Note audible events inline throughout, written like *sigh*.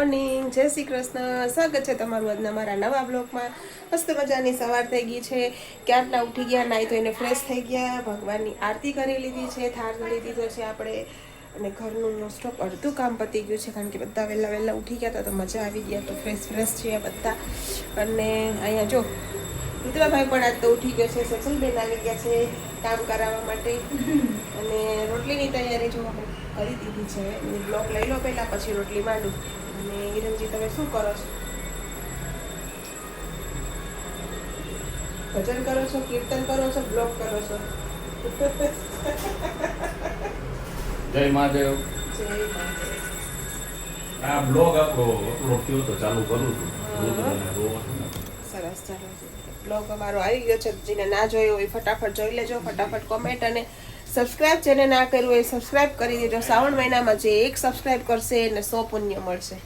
Morning, જય શ્રી કૃષ્ણ. સ્વાગત છે તમારું આજના મારા નવા બ્લોગમાં. મસ્ત મજાની સવાર થઈ ગઈ છે. ક્યારના ઉઠી ગયા, નાઈ તો એને ફ્રેશ થઈ ગયા. ભગવાનની આરતી કરી લીધી છે થાળ ધરી દીધો છે આપણે. અને ઘરનું મોસ્ટ અડધું કામ પતી ગયું છે, કારણ કે બધા વહેલા વહેલા ઉઠી ગયા હતા તો મજા આવી ગયા તો ફ્રેશ ફ્રેશ છે બધા. અને અહીંયા જો, રુદ્રભાઈ પણ આજ તો ઉઠી ગયો છે, સચલબેન આવી ગયા છે કામ કરાવવા માટે. અને રોટલીની તૈયારી જો કરી દીધી છે. બ્લોક લઈ લો પહેલાં, પછી રોટલી માંડું. અને હિરણજી તમે શું કરો છો? ભજન કરો છો કીર્તન કરો છો બ્લોક કરો છો? જય મહાદેવ. આ બ્લોગ આપણો અપલોડ થયો તો ચાલુ કરું છું. સરસ ચાલો બ્લોગ અમારો આવી ગયો છે. જેને ના જોયો હોય ફટાફટ જોઈ લેજો ફટાફટ કોમેન્ટ અને સબસ્ક્રાઇબ જેને ના કર્યું હોય સબસ્ક્રાઇબ કરી દેજો. શ્રાવણ મહિનામાં જે એક સબસ્ક્રાઇબ કરશે એને સો પુણ્ય મળશે.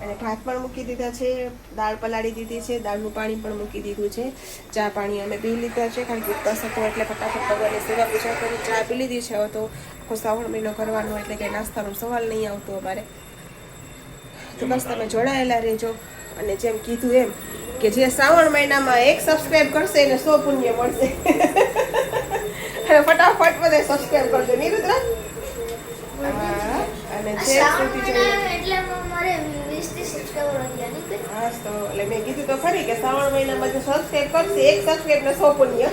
અને ભાત પણ મૂકી દીધા છે, દાળ પલાળી દીધી છે, દાળનું પાણી પણ મૂકી દીધું છે, ચા પાણી અમે પી લીધા છે, કારણ કે ઉપવાસ હતો એટલે ફટાફટ ભગવાનની સેવા પૂજા કરી ચા પી લીધી છે તો આખો શ્રાવણ મહિનો કરવાનો એટલે કે નાસ્તાનો સવાલ નહીં આવતો અમારે. તો બસ તમે જોડાયેલા રહેજો અને જેમ કીધું એમ કે જે શ્રાવણ મહિનામાં એક સબસ્ક્રાઇબ કરશે એને સો પુણ્ય મળશે. *laughs* અને ફટાફટ બધા સબસ્ક્રાઈબ કરજો, નિરુદ્ર? અને જે જોઈએ. એટલે મારે વધ્યા હા તો એટલે મેં કીધું તો ખરી કે શ્રાવણ મહિનામાં જે સબસ્ક્રાઇબ કરશે એક સબસ્ક્રાઇબ ને સો પુણ્ય.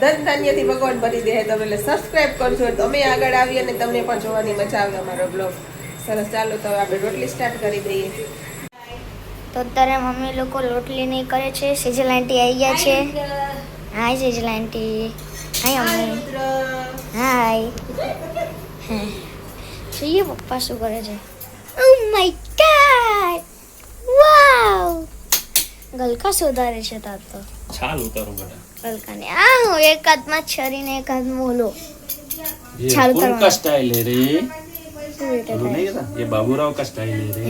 ધન ધાન્યથી ભગવાન ભરી દે તમે એટલે સબસ્ક્રાઇબ કરજો તો અમે આગળ આવી અને તમને પણ જોવાની મજા આવે અમારો બ્લોગ સરસ ચાલો તો આપણે રોટલી સ્ટાર્ટ કરી દઈએ. તો અત્યારે મમ્મી લોકો રોટલી નહીં કરે છે સેજલ આંટી આવી ગયા છે. Hi Sejal aunty. Hi mummy. Hi. જોઈએ પપ્પા શું કરે છે. ઓ માય ગોડ વાવ ગલકા સુધારે છે તાર તો. છાલ ઉતારો બધા ગલકાને. આ હું એક હાથમાં છરીને એક હાથમાં ઓલો. છાલ ઉતારો કા સ્ટાઈલ રે? એ બાબુરાવ કા સ્ટાઈલ રે?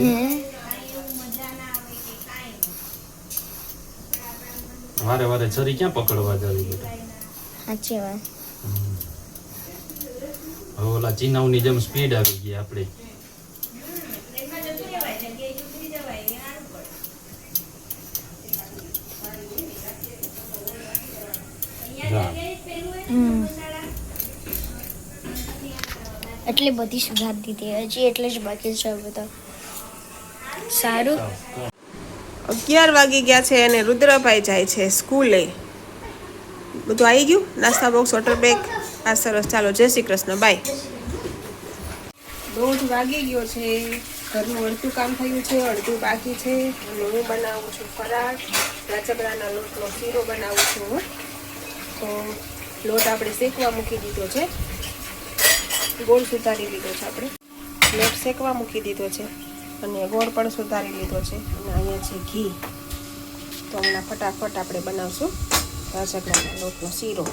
વારે વારે છરી ક્યાં પકડવા જવી સાચી વાત. હવે ઓલા ચીનાવની જેમ સ્પીડ આવી ગઈ આપણે એટલી બધી સુધાર દીધી. હજી એટલે જ બાકી છે હવે તો. સારું. અગિયાર વાગી ગયા છે અને રુદ્રભાઈ જાય છે સ્કૂલે. બધું આવી ગયું? નાસ્તા બોક્સ વોટર બેગ આ સરસ. ચાલો, જય શ્રી કૃષ્ણ. બાય દોઢ વાગી ગયો છે. ઘરનું અડધું કામ થયું છે, અડધું બાકી છે. અને હું બનાવું છું ફરાળ, રાજગરાના લોટનો શીરો બનાવું છું હું. તો લોટ આપણે શેકવા મૂકી દીધો છે. ગોળ સુધારી લીધો છે આપણે. લોટ શેકવા મૂકી દીધો છે. અને ગોળ પણ સુધારી લીધો છે. અને અહીંયા છે ઘી. તો હમણાં ફટાફટ આપણે બનાવશું રાજગરાના લોટનો શીરો.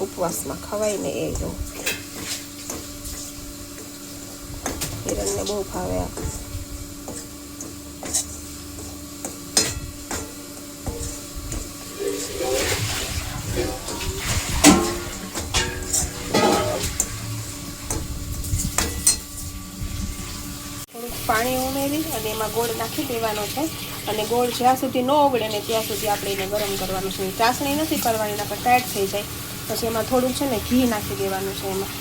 ઉપવાસમાં ખવાય ને એ જો. હિરણને બહુ ભાવે આ. પાણી ઉમેરી અને એમાં ગોળ નાખી દેવાનો છે. અને ગોળ જ્યાં સુધી ન ઓગળે ને ત્યાં સુધી આપણે એને ગરમ કરવાનું છે. ચાસણી નથી કરવાની નકર ટાઈટ થઈ જાય. પછી એમાં થોડુંક છે ને ઘી નાખી દેવાનું છે એમાં.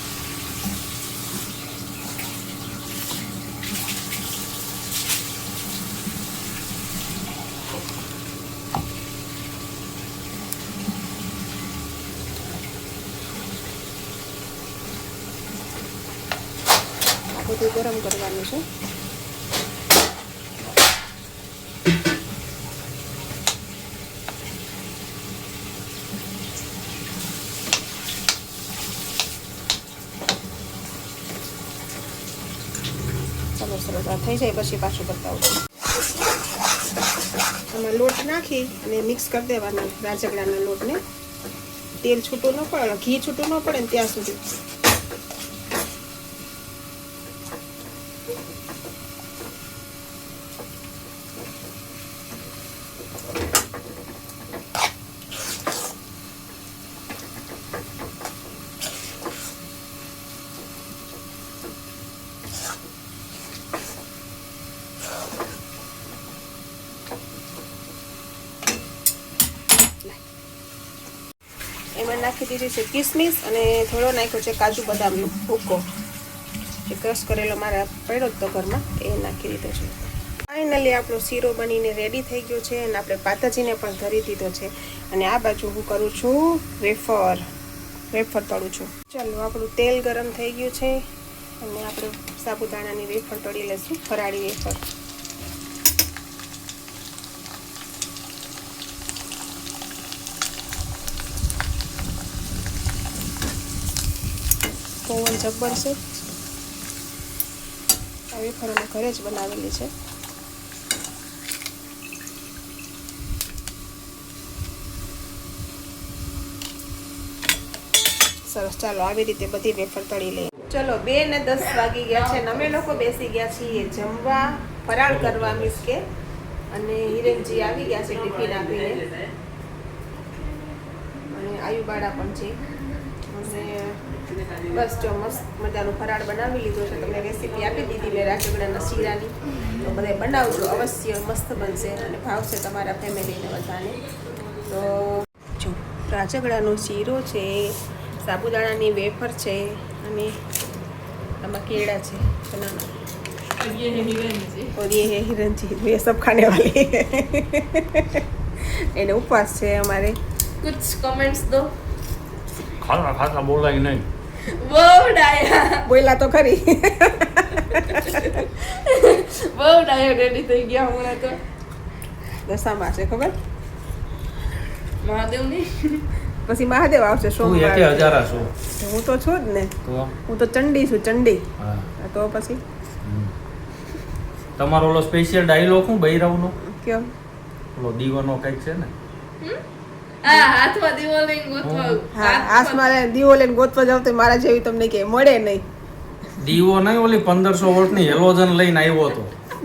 બધું ગરમ કરવાનું છે ચાલો સરસ આ થઈ જાય પછી પાછું બતાવું આમાં લોટ નાખી અને મિક્સ કરી દેવાના રાજગડાના લોટને. તેલ છૂટું ન પડે, ઘી છૂટું ન પડે ને ત્યાં સુધી. નાખી દીધી છે કિસમિસ અને થોડો નાખ્યો છે કાજુ બદામનો ભૂકો. જે ક્રશ કરેલો મારા પડ્યો જ તો ઘરમાં, એ નાખી દીધો છે. ફાઇનલી આપણો શીરો બનીને રેડી થઈ ગયો છે અને આપણે પાતાજીને પણ ધરી દીધો છે. અને આ બાજુ હું કરું છું વેફર વેફર તળું છું. ચાલો, આપણું તેલ ગરમ થઈ ગયું છે. અને આપણે સાબુદાણાની વેફર તળી લઈશું, ફરાળી વેફર. પવન છે. આ વેફર અમે ઘરે જ બનાવેલી છે. સરસ, ચાલો આવી રીતે બધી વેફર તળી લઈએ. ચલો, બે ને દસ વાગી ગયા છે અમે લોકો બેસી ગયા છીએ જમવા, ફરાળ કરવા મીસ કે અને હિરેનજી આવી ગયા છે ટિફિન આપીને. અને આયુબાળા પણ છે. અને બસ જો મસ્ત મજાનું ફરાળ બનાવી લીધું છે તમને રેસીપી આપી દીધી મેં રાજગડાના શીરાની તો બધા બનાવજો અવશ્ય મસ્ત બનશે અને ભાવશે તમારા ફેમિલીને બધાને તો જો રાજગડાનો શીરો છે સાબુદાણાની વેફર છે અને આમાં કેળા છે બનાના और ये है हिरन जी ये सब खाने वाले એને ઉપવાસ છે અમારે कुछ कमेंट्स दो ખાતા ખાતા બોલાય નહીં બહુ ડાયા બોલા તો ખરી બહુ ડાયો રેડી થઈ ગયા હમણાં તો દશામાં છે ખબર મહાદેવની પછી મહાદેવ આવશે સોમવાર હું તો છું જ ને હું તો ચંડી છું ચંડી તો પછી તમારો ઓલો સ્પેશિયલ ડાયલોગ હું બૈરવનો કેમ ઓલો દીવાનો કંઈક છે ને દીવો લઈને ગોતવા દીવો લઈને ગોતવા જાવ તો મારા જેવી તમને કે મળે નહીં. દીવો નહીં ઓલી પંદરસો વોલ્ટની હેલોજન લઈને આવ્યો હતો.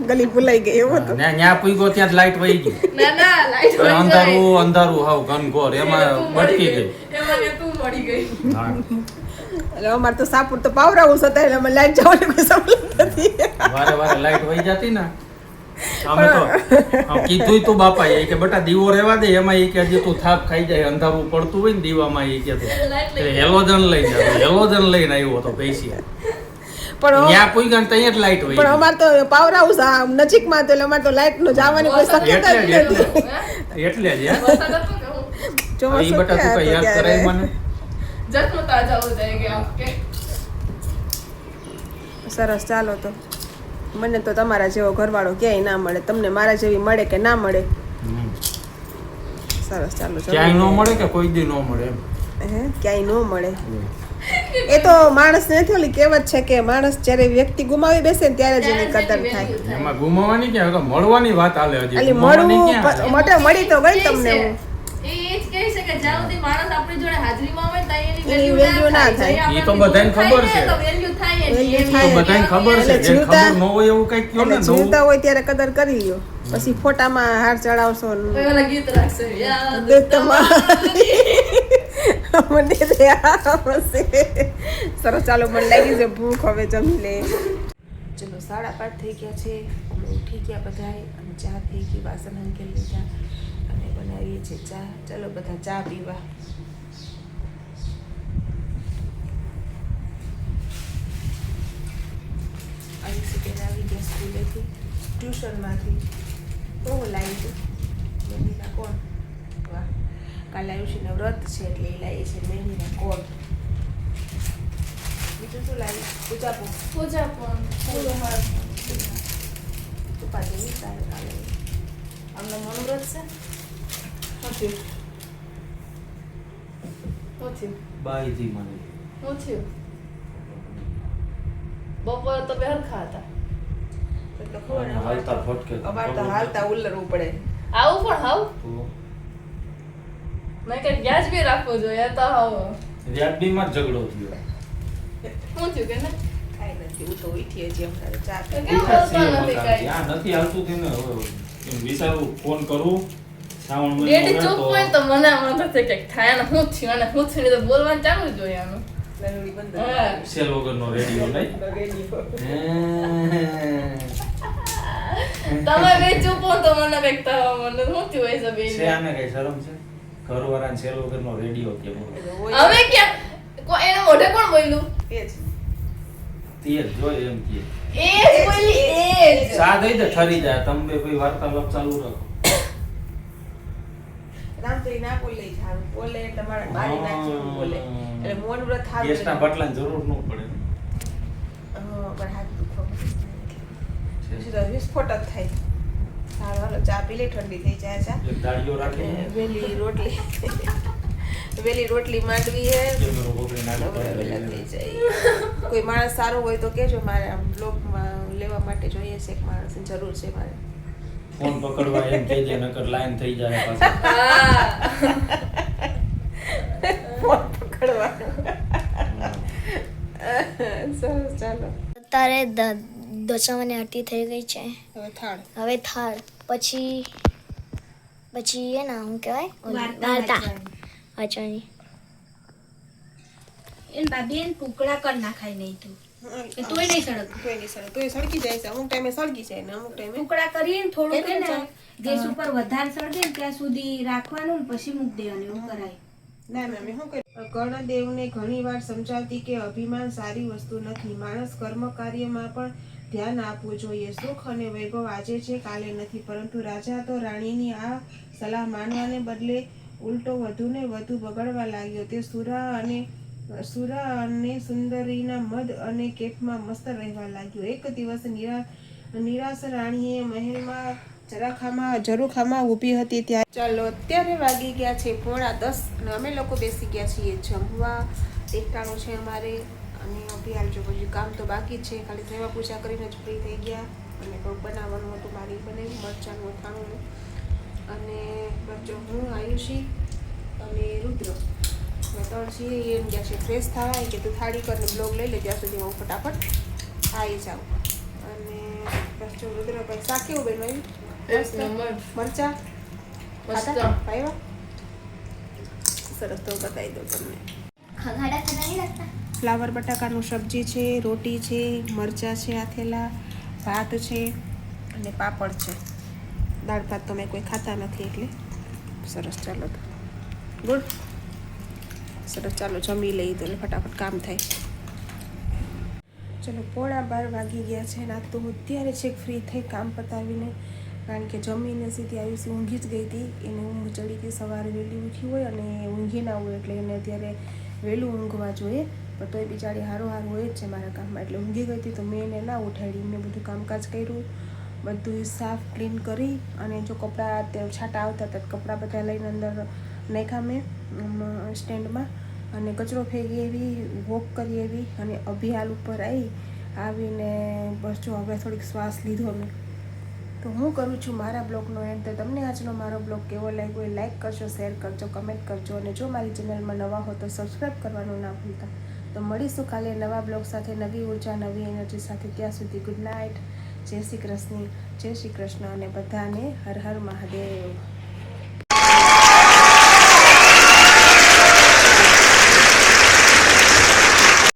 ગલી ભૂલાઈ ગઈ એવું હતું ત્યાં ન્યા પૂગ્યો ત્યાં જ લાઈટ વહી ગઈ. ના ના લાઈટ અંધારું અંધારું હાવ ઘનઘોર એમાં ભટકી ગઈ. એમાં તું મળી ગઈ. એટલે અમારે તો સાપુર તો પાવરાવું હતા એટલે અમે લાઈટ જવાની કોઈ સવલત નથી. વારે વારે લાઈટ વહી જતી ને. અમે તો કીધું તું બાપા એ કે બેટા દીવો રહેવા દે એમાં એ કે હજી તું થાક ખાઈ જાય અંધારું પડતું હોય ને દીવામાં એ કે *laughs* હેલોજન લઈને હેલોજન લઈને આવ્યો હતો પૈસી. પણ ત્યાં પૂગ્યા ને ત્યાં જ લાઈટ વહી પણ ગઈ. અમારે તો પાવર હાઉસ નજીકમાં તો એટલે અમારે તો લાઈટ નો જવાની કોઈ શક્યતા જ નથી. એટલે જ યાર. વરસાદ હતો કે હું? એ ચોમાસું બેટા તું કઈ યાદ કરાય મને? જન્મ તાજા હો જાયગે આપકે સરસ ચાલો તો. મને તો તમારા જેવો ઘરવાળો ક્યાંય ના મળે. તમને મારા જેવી મળે કે ના મળે? સરસ ચાલો ક્યાંય ન મળે કે કોઈ દી ન મળે હે? ક્યાંય ન મળે? એ તો માણસ ને ઓલી કહેવત છે કે માણસ જ્યારે વ્યક્તિ ગુમાવી બેસે ને ત્યારે જ એની કદર થાય. એમાં ગુમાવાની કે મળવાની વાત હાલે હજી. મળી તો ગઈ તમને હું. કે જ્યાં સુધી માણસ આપણી જોડે હાજરીમાં હોય ત્યાં એની એની વેલ્યુ ના ના થાય. થાય. તો બધાને ખબર છે. વેલ્યુ થાય જ. Value નહીં. થાય તો બધાને ખબર છે. જે ખબર ન હોય એવું કંઈક કયો ને જીવતા હોય ત્યારે કદર કરી લ્યો. પછી ફોટામાં હાર ચડાવશો ઓલા ગીત રાખશે. યાદ મને સરસ ચાલો મને લાગી છે ભૂખ હવે જમી લે. ચલો સાડા પાંચ થઈ ગયા છે. અમે ઉઠી ગયા બધાએ અને ચા થઈ ગઈ વાસણ અંકેલ લીધા. બનાવીએ છીએ ચા. ચલો બધા ચા પીવા. બેન આવી ગયા સ્કૂલેથી. ટ્યુશનમાંથી. બહુ લાવી મહેંદીના કોણ? વાહ. કાલે આયુષીને વ્રત છે એટલે એ લાવી છે મહેંદીના કોણ? બીજું શું લાવી પૂજાપો પૂજા પણ. તું પાછી નહીં કાલે. અમને મનોવ્રત છે? થયું શું થયું બાઈજી મને શું થયું બપોરે તો બે હરખા હતા. એટલે ખબર ને હાલતા ફટકે અમારે તો હાલતા ઉલ્લરવું પડે. આવું પણ હાવ? મેં કઈ ગેસ બી રાખવો જોઈએ તો હાવ. વ્યાજબીમાં જ ઝઘડો થયો. શું થયું કે ને કાંઈ નથી હું તો ઉઠીએ છીએ ચા નથી હવે વિચારું ફોન કરું. શ્રાવણ મહિનો ચૂપ તો- હોય તો મને આમ થાય કે થાય ને શું થયું અને શું થયું તો બોલવાનું ચાલુ જ જોઈએ આનું. લલુડી બંધ હા. સેલ વગરનો રેડિયો લઈ. *laughs* તમે બે ચૂપ હો તો મને કંઈક મને શું થયું હોય છે છે આને કઈ શરમ છે? ઘરવાળાને સેલ વગરનો રેડિયો કે હવે ક્યાં? કો- એના મોઢે કોણ બોલ્યું? એ જ. તે જ જોઈ એમ કે. એ બોલી એ સા ઠરી જાય. તમે કોઈ ભાઈ વાર્તાલાપ ચાલુ રાખો. ઈ ના બોલે સારું. બોલે એટલે મારે બારી નાખી એવું બોલે. એટલે મોન વ્રત સારું ગેસના બાટલાની જરૂર ન પડે. પણ હાથ દુખો. પછી તો વિસ્ફોટ જ થાય. સારું હાલો ચા પી લે ઠંડી થઈ જાય ચા. દાળીઓ રાખી વેલી રોટલી. વેલી રોટલી માંડવી હે. કોઈ માણસ સારો હોય તો કેજો મારે આમ બ્લોગમાં લેવા માટે જોઈએ છે એક માણસ જરૂર છે મારે. ફોન પકડવા એમ કહેજે નકર લાઈન થઈ જાય પાછા. ફોન પકડવા. સરસ ચાલો. અત્યારે દ- દશામાની આરતી થઈ ગઈ છે. હવે થાળ. હવે થાળ. પછી પછી એ ના શું કહેવાય? વાર્તા વાંચવાની. એન ભાભી એને કુકડા કર નાખાય નહીં તું. તોય નહીં સળગ. કોઈ નહીં સળગે. તોય સળગી જાય છે. અમુક ટાઈમે સળગી જાય ને અમુક ટાઈમે ટુકડા કરીને થોડું કે ને ગેસ ઉપર વધારે સળગે ને ત્યાં સુધી રાખવાનું ને પછી મૂકી દેવાનું એવું કરાય. ના ના શું કર્યું? કર્ણદેવને ઘણી સમજાવતી કે અભિમાન સારી વસ્તુ નથી. માણસ કર્મ કાર્યમાં પણ ધ્યાન આપવું જોઈએ. સુખ અને વૈભવ આજે છે કાલે નથી. પરંતુ રાજા તો રાણીની આ સલાહ માનવાને બદલે ઉલટો વધુને વધુ બગડવા લાગ્યો. તે સુરા અને સુરા અને સુંદરીના મદ અને કેફમાં મસ્ત રહેવા લાગ્યો. એક દિવસ નિરા, નિરાશ રાણીએ મહેલમાં જરાખામાં ઝરૂખામાં ઊભી હતી ત્યાં. ચાલો, અત્યારે વાગી ગયા છે પોણા દસ અને અમે લોકો બેસી ગયા છીએ જમવા. એકટાણું છે અમારે અને અભિયાન જો પછી કામ તો બાકી છે. ખાલી સેવા પૂજા કરીને જ ફ્રી થઈ ગયા. અને કંઈક બનાવવાનું હતું, મારી બને મરચાંનું અથાણું અને બચ્ચો હું આયુષી અને રુદ્ર. અમે ત્રણ છીએ એ એમ ગયા છે ફ્રેશ થવા એ કે તું થાળી કરીને બ્લોગ લઈ લે ત્યાં સુધી હું ફટાફટ આવી જાઉં. અને બસ જો રુદ્ર ભાઈ શાક કેવું બેન મરચા? મસ્ત. આવ્યા સરસ તો બતાવી દઉં તમને. ફ્લાવર બટાકાનું સબ્જી છે રોટી છે મરચાં છે આથેલા ભાત છે અને પાપડ છે. દાળ ભાત તો મેં કોઈ ખાતા નથી એટલે સરસ ચાલો તો. ગુડ. સરસ, ચાલો જમી લઈ તો ફટાફટ કામ થાય. ચલો, પોણા બાર વાગી ગયા છે ના તો અત્યારે છેક ફ્રી થઈ કામ પતાવીને, કારણ કે જમીને સીધી આયુષી ઊંઘી જ ગઈ હતી. એને ઊંઘ ચડી હતી સવારે વહેલી ઉઠી હોય અને ઊંઘી ના હોય, એટલે એને અત્યારે વહેલું ઊંઘવા જોઈએ. પણ તોય બિચારી હારો હારું હોય જ છે મારા કામમાં, એટલે ઊંઘી ગઈ હતી તો મેં એને ના ઉઠાડી, મેં બધું કામકાજ કર્યું, બધું સાફ ક્લીન કરી અને જો કપડાં છાંટા આવતા હતા કપડાં બધા લઈને અંદર નાખ્યા મેં સ્ટેન્ડમાં. અને કચરો ફેંકી એવી વોક કરી એવી અને અભિયાલ ઉપર આવી આવીને બસ જો હવે થોડીક શ્વાસ લીધો મેં. તો હું કરું છું મારા બ્લોગનો એન્ડ તો તમને આજનો મારો બ્લોગ કેવો લાગ્યો એ લાઇક કરજો શેર કરજો કમેન્ટ કરજો અને જો મારી ચેનલમાં નવા હો તો સબસ્ક્રાઈબ કરવાનું ના ભૂલતા. તો મળીશું કાલે નવા બ્લોગ સાથે, નવી ઊર્જા, નવી એનર્જી સાથે. ત્યાં સુધી ગુડ નાઇટ જય શ્રી કૃષ્ણ. જય શ્રી કૃષ્ણ અને બધાને હર હર મહાદેવ.